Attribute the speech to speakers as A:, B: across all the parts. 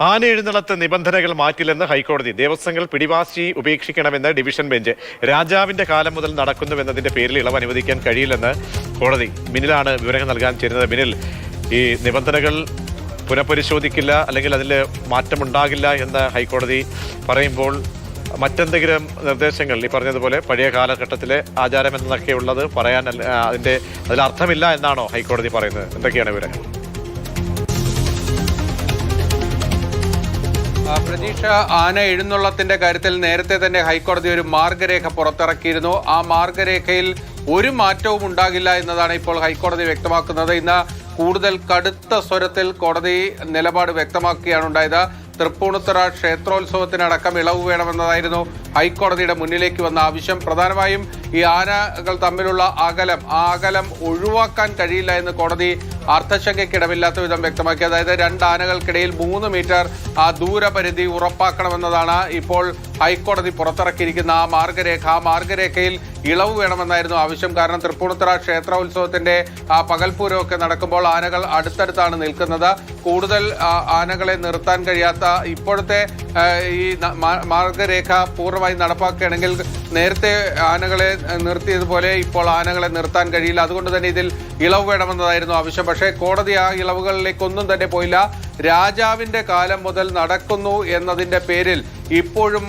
A: ആന എഴുന്നള്ളത്ത് നിബന്ധനകൾ മാറ്റില്ലെന്ന് ഹൈക്കോടതി ദേവസ്വങ്ങൾ പിടിവാശി ഉപേക്ഷിക്കണമെന്ന് ഡിവിഷൻ ബെഞ്ച് രാജാവിന്റെ കാലം മുതൽ നടക്കുന്നുവെന്നതിന്റെ പേരിൽ ഇളവ് അനുവദിക്കാൻ കഴിയില്ലെന്ന് കോടതി മിനിലാണ് വിവരങ്ങൾ നൽകാൻ ചേരുന്നത്. മിനിൽ ഈ നിബന്ധനകൾ പുനഃപരിശോധിക്കില്ല അല്ലെങ്കിൽ അതിൽ മാറ്റമുണ്ടാകില്ല എന്ന് ഹൈക്കോടതി പറയുമ്പോൾ മറ്റെന്തെങ്കിലും നിർദ്ദേശങ്ങൾ ഈ പറഞ്ഞതുപോലെ പഴയ കാലഘട്ടത്തിലെ ആചാരം എന്നൊക്കെയുള്ളത് പറയാൻ അതിന്റെ അതിൽ അർത്ഥമില്ല എന്നാണോ ഹൈക്കോടതി പറയുന്നത്? എന്തൊക്കെയാണ് വിവരങ്ങൾ?
B: പ്രതീക്ഷ ആന എഴുന്നള്ളത്തിന്റെ കാര്യത്തിൽ നേരത്തെ തന്നെ ഹൈക്കോടതി ഒരു മാർഗരേഖ പുറത്തിറക്കിയിരുന്നു. ആ മാർഗരേഖയിൽ ഒരു മാറ്റവും ഉണ്ടാകില്ല എന്നതാണ് ഇപ്പോൾ ഹൈക്കോടതി വ്യക്തമാക്കുന്നത്. ഇന്ന് കൂടുതൽ കടുത്ത സ്വരത്തിൽ കോടതി നിലപാട് വ്യക്തമാക്കുകയാണ് ഉണ്ടായത്. തൃപ്പൂണിത്തുറ ക്ഷേത്രോത്സവത്തിനടക്കം ഇളവ് വേണമെന്നതായിരുന്നു ഹൈക്കോടതിയുടെ മുന്നിലേക്ക് വന്ന ആവശ്യം പ്രധാനമായും ഈ ആനകൾ തമ്മിലുള്ള അകലം. ആ അകലം ഒഴിവാക്കാൻ കഴിയില്ല എന്ന് കോടതി അർത്ഥശങ്കയ്ക്കിടമില്ലാത്ത വിധം വ്യക്തമാക്കി. അതായത് രണ്ട് ആനകൾക്കിടയിൽ മൂന്ന് മീറ്റർ ആ ദൂരപരിധി ഉറപ്പാക്കണമെന്നതാണ് ഇപ്പോൾ ഹൈക്കോടതി പുറത്തിറക്കിയിരിക്കുന്ന ആ മാർഗരേഖ. ആ മാർഗരേഖയിൽ ഇളവ് വേണമെന്നായിരുന്നു ആവശ്യം. കാരണം തൃപ്പൂണിത്തുറ ക്ഷേത്രോത്സവത്തിന്റെ ആ പകൽപൂരമൊക്കെ നടക്കുമ്പോൾ ആനകൾ അടുത്തടുത്താണ് നിൽക്കുന്നത്. കൂടുതൽ ആനകളെ നിർത്താൻ കഴിയാത്ത ഇപ്പോഴത്തെ ഈ മാർഗരേഖ പൂർണമായി നടപ്പാക്കുകയാണെങ്കിൽ നേരത്തെ ആനകളെ നിർത്തിയതുപോലെ ഇപ്പോൾ ആനകളെ നിർത്താൻ കഴിയില്ല. അതുകൊണ്ട് തന്നെ ഇതിൽ ഇളവ് വേണമെന്നതായിരുന്നു ആവശ്യം. പക്ഷേ കോടതി ആ ഇളവുകളിലേക്കൊന്നും തന്നെ പോയില്ല. രാജാവിന്റെ കാലം മുതൽ നടക്കുന്നു എന്നതിന്റെ പേരിൽ ഇപ്പോഴും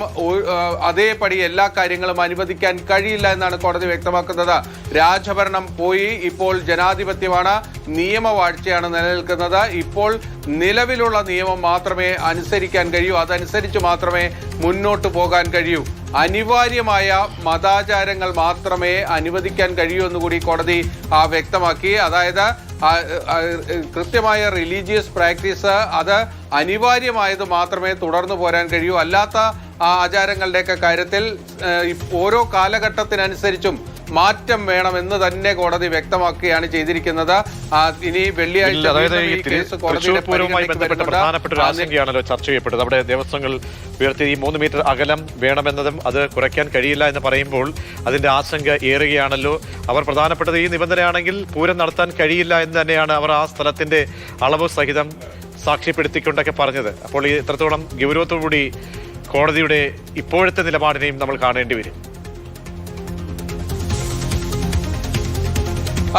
B: അതേപടി എല്ലാ കാര്യങ്ങളും അനുവദിക്കാൻ കഴിയില്ല എന്നാണ് കോടതി വ്യക്തമാക്കുന്നത്. രാജഭരണം പോയി ഇപ്പോൾ ജനാധിപത്യമാണ് നിയമവാഴ്ചയാണ് നിലനിൽക്കുന്നത്. ഇപ്പോൾ നിലവിലുള്ള നിയമം മാത്രമേ അനുസരിക്കാൻ കഴിയൂ. അതനുസരിച്ച് മാത്രമേ മുന്നോട്ട് പോകാൻ കഴിയൂ. അനിവാര്യമായ മതാചാരങ്ങൾ മാത്രമേ അനുവദിക്കാൻ കഴിയൂ എന്ന് കൂടി കോടതി വ്യക്തമാക്കി. അതായത് കൃത്യമായ റിലീജിയസ് പ്രാക്ടീസ് അത് അനിവാര്യമായത് മാത്രമേ തുടർന്നു പോരാൻ കഴിയൂ. അല്ലാത്ത ആചാരങ്ങളുടെയൊക്കെ കാര്യത്തിൽ ഓരോ കാലഘട്ടത്തിനനുസരിച്ചും മാറ്റം വേണമെന്ന് തന്നെ കോടതി വ്യക്തമാക്കുകയാണ് ചെയ്തിരിക്കുന്നത്. ഇനി വെള്ളിയാഴ്ച കേസ് കോടതിയുടെ
A: ബന്ധപ്പെട്ട ആശങ്കയാണല്ലോ ചർച്ച ചെയ്യപ്പെട്ടത് അവിടെ ദേവസ്വങ്ങൾ ഉയർത്തിയ ഈ മൂന്ന് മീറ്റർ അകലം വേണമെന്നതും അത് കുറയ്ക്കാൻ കഴിയില്ല എന്ന് പറയുമ്പോൾ അതിന്റെ ആശങ്ക ഏറുകയാണല്ലോ. അവർ പ്രധാനപ്പെട്ടത് ഈ നിബന്ധനയാണെങ്കിൽ പൂരം നടത്താൻ കഴിയില്ല എന്ന് തന്നെയാണ് അവർ ആ സ്ഥലത്തിന്റെ അളവ് സഹിതം സാക്ഷ്യപ്പെടുത്തിക്കൊണ്ടൊക്കെ പറഞ്ഞത്. അപ്പോൾ ഈ ഇത്രത്തോളം ഗൗരവത്തോടുകൂടി കോടതിയുടെ ഇപ്പോഴത്തെ നിലപാടിനെയും നമ്മൾ കാണേണ്ടി വരും.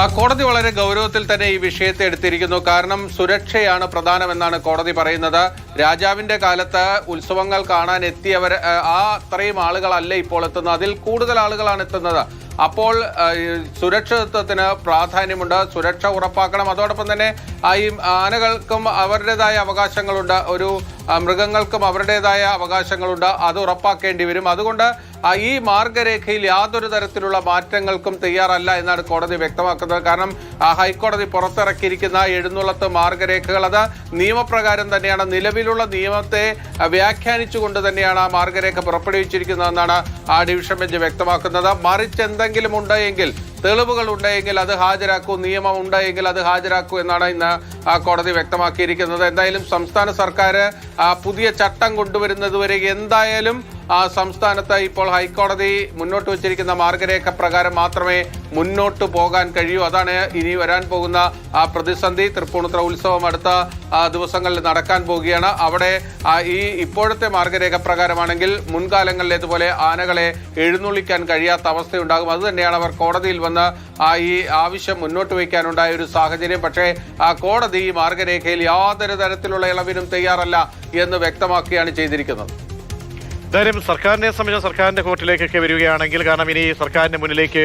B: കോടതി വളരെ ഗൗരവത്തിൽ തന്നെ ഈ വിഷയത്തെ എടുത്തിരിക്കുന്നു. കാരണം സുരക്ഷയാണ് പ്രധാനമെന്നാണ് കോടതി പറയുന്നത്. രാജാവിന്റെ കാലത്ത് ഉത്സവങ്ങൾ കാണാൻ എത്തിയവർ ആ, അത്രയും ആളുകളല്ല ഇപ്പോൾ എത്തുന്നത്. അതിൽ കൂടുതൽ ആളുകളാണ് എത്തുന്നത്. അപ്പോൾ സുരക്ഷിതത്വത്തിന് പ്രാധാന്യമുണ്ട്. സുരക്ഷ ഉറപ്പാക്കണം. അതോടൊപ്പം തന്നെ ഈ ആനകൾക്കും അവരുടേതായ അവകാശങ്ങളുണ്ട്. ഒരു മൃഗങ്ങൾക്കും അവരുടേതായ അവകാശങ്ങളുണ്ട്. അത് ഉറപ്പാക്കേണ്ടി വരും. അതുകൊണ്ട് ഈ മാർഗരേഖയിൽ യാതൊരു തരത്തിലുള്ള മാറ്റങ്ങൾക്കും തയ്യാറല്ല എന്നാണ് കോടതി വ്യക്തമാക്കുന്നത്. കാരണം ഹൈക്കോടതി പുറത്തിറക്കിയിരിക്കുന്ന എഴുന്നള്ളത്ത് മാർഗരേഖകൾ അത് നിയമപ്രകാരം തന്നെയാണ്. നിലവിലുള്ള നിയമത്തെ വ്യാഖ്യാനിച്ചുകൊണ്ട് തന്നെയാണ് ആ മാർഗരേഖ പുറപ്പെടുവിച്ചിരിക്കുന്നതെന്നാണ് ആ ഡിവിഷൻ ബെഞ്ച് വ്യക്തമാക്കുന്നത്. മറിച്ച് എന്തെങ്കിലും ഉണ്ടെങ്കിൽ തെളിവുകൾ ഉണ്ടെങ്കിൽ അത് ഹാജരാക്കൂ നിയമം ഉണ്ടെങ്കിൽ അത് ഹാജരാക്കൂ എന്നാണ് ഇന്ന് കോടതി വ്യക്തമാക്കിയിരിക്കുന്നത്. എന്തായാലും സംസ്ഥാന സർക്കാർ പുതിയ ചട്ടം കൊണ്ടുവരുന്നതുവരെ എന്തായാലും സംസ്ഥാനത്ത് ഇപ്പോൾ ഹൈക്കോടതി മുന്നോട്ട് വച്ചിരിക്കുന്ന മാർഗരേഖ പ്രകാരം മാത്രമേ മുന്നോട്ട് പോകാൻ കഴിയൂ. അതാണ് ഇനി വരാൻ പോകുന്ന ആ പ്രതിസന്ധി. തൃപ്പൂണിത്തുറ ഉത്സവം അടുത്ത ദിവസങ്ങളിൽ നടക്കാൻ പോവുകയാണ്. അവിടെ ഈ ഇപ്പോഴത്തെ മാർഗരേഖ പ്രകാരമാണെങ്കിൽ മുൻകാലങ്ങളിലേതുപോലെ ആനകളെ എഴുന്നള്ളിക്കാൻ കഴിയാത്ത അവസ്ഥയുണ്ടാകും. അത് തന്നെയാണ് അവർ കോടതിയിൽ വന്ന് ഈ ആവശ്യം മുന്നോട്ട് വയ്ക്കാനുണ്ടായ ഒരു സാഹചര്യം. പക്ഷേ കോടതി ഈ മാർഗരേഖയിൽ യാതൊരു തരത്തിലുള്ള ഇളവിനും തയ്യാറല്ല എന്ന് വ്യക്തമാക്കുകയാണ് ചെയ്തിരിക്കുന്നത്.
A: എന്തായാലും സർക്കാരിനെ സംബന്ധിച്ച സർക്കാരിന്റെ കോർട്ടിലേക്കൊക്കെ വരികയാണെങ്കിൽ കാരണം ഇനി സർക്കാരിന്റെ മുന്നിലേക്ക്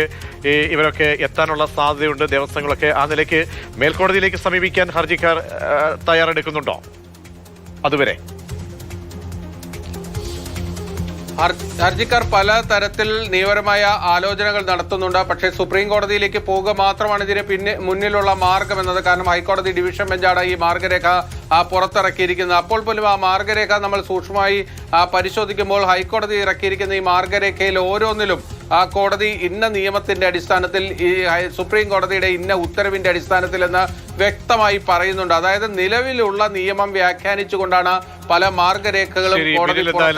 A: ഇവരൊക്കെ എത്താനുള്ള സാധ്യതയുണ്ട്. ദേവസ്വങ്ങളൊക്കെ ആ നിലയ്ക്ക് മേൽക്കോടതിയിലേക്ക് സമീപിക്കാൻ ഹർജിക്കാർ തയ്യാറെടുക്കുന്നുണ്ടോ? അതുവരെ.
B: ഹർജിക്കാർ പല തരത്തിൽ നിയമപരമായ ആലോചനകൾ നടത്തുന്നുണ്ട്. പക്ഷേ സുപ്രീം കോടതിയിലേക്ക് പോവുക മാത്രമാണ് ഇതിന് പിന്നെ മുന്നിലുള്ള മാർഗം എന്നത്. കാരണം ഹൈക്കോടതി ഡിവിഷൻ ബെഞ്ചാണ് ഈ മാർഗരേഖ പുറത്തിറക്കിയിരിക്കുന്നത്. അപ്പോൾ പോലും ആ മാർഗരേഖ നമ്മൾ സൂക്ഷ്മമായി പരിശോധിക്കുമ്പോൾ ഹൈക്കോടതി ഇറക്കിയിരിക്കുന്ന ഈ മാർഗരേഖയിൽ ഓരോന്നിലും ആ കോടതി ഇന്ന നിയമത്തിന്റെ അടിസ്ഥാനത്തിൽ ഈ സുപ്രീം കോടതിയുടെ ഇന്ന ഉത്തരവിന്റെ അടിസ്ഥാനത്തിൽ എന്ന് വ്യക്തമായി പറയുന്നുണ്ട്. അതായത് നിലവിലുള്ള നിയമം വ്യാഖ്യാനിച്ചുകൊണ്ടാണ് പല മാർഗരേഖകളും കോടതി